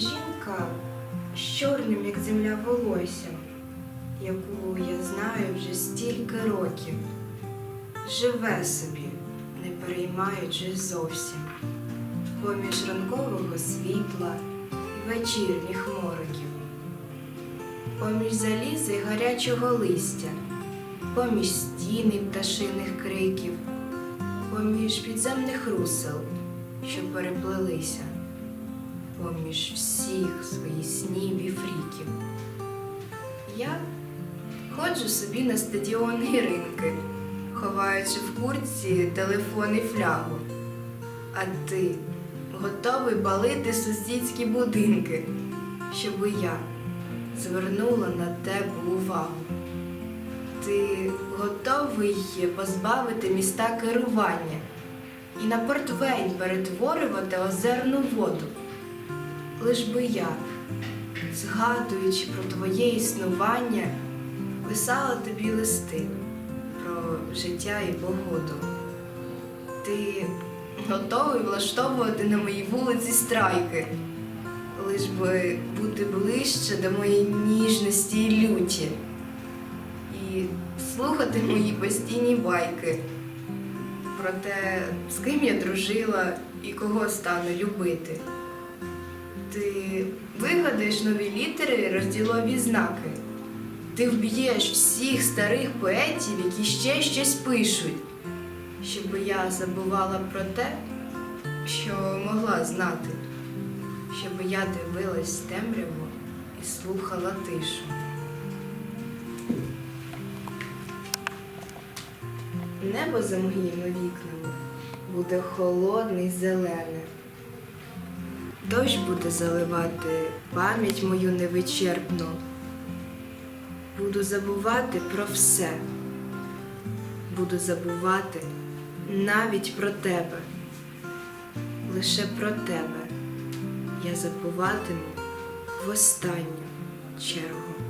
жінка з чорним, як земля волоссям, яку я знаю вже стільки років, живе собі, не переймаючи зовсім, поміж ранкового світла і вечірніх мороків, поміж заліза й гарячого листя, поміж стіни пташиних криків, поміж підземних русел, що переплелися поміж всіх своїх снів і фріків. Я ходжу собі на стадіони і ринки, ховаючи в куртці телефон і флягу. А ти готовий балити сусідські будинки, щоби я звернула на тебе увагу. Ти готовий позбавити міста керування і на портвейн перетворювати озерну воду. Лиш би я, згадуючи про твоє існування, писала тобі листи про життя і погоду. Ти готовий влаштовувати на моїй вулиці страйки, лиш би бути ближче до моєї ніжності і люті, і слухати мої постійні байки про те, з ким я дружила і кого стану любити. Ти вигадаєш нові літери розділові знаки. Ти вб'єш всіх старих поетів, які ще щось пишуть, щоб я забувала про те, що могла знати, щоб я дивилась темряву і слухала тишу. Небо за моїми вікнами буде холодне зелене. Дощ буде заливати пам'ять мою невичерпну. Буду забувати про все. Буду забувати навіть про тебе. Лише про тебе я забуватиму в останню чергу.